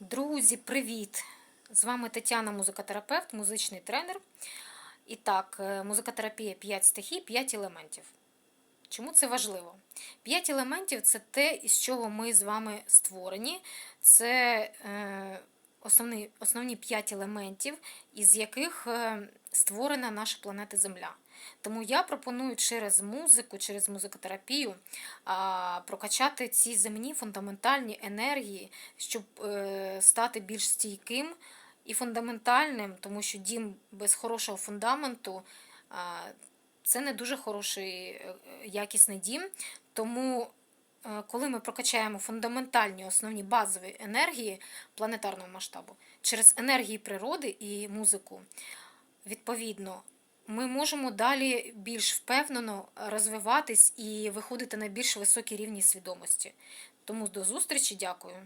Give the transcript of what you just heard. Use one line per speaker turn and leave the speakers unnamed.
Друзі, привіт! З вами Тетяна, музикотерапевт, музичний тренер. І так, е, музикотерапія 5 стихій, 5 елементів. Чому це важливо? 5 елементів це те, із чого ми з вами створені. Це е, основні, основні 5 елементів, із яких е, створена наша планета Земля. Тому я пропоную через музику, через музикотерапію прокачати ці земні фундаментальні енергії, щоб е, стати більш стійким і фундаментальним, тому що дім без хорошого фундаменту це не дуже хороший е, якісний дім. Тому, коли ми прокачаємо фундаментальні основні базові енергії планетарного масштабу через енергії природи і музику, відповідно, ми можемо далі більш впевнено розвиватись і виходити на більш високі рівні свідомості. Тому до зустрічі, дякую.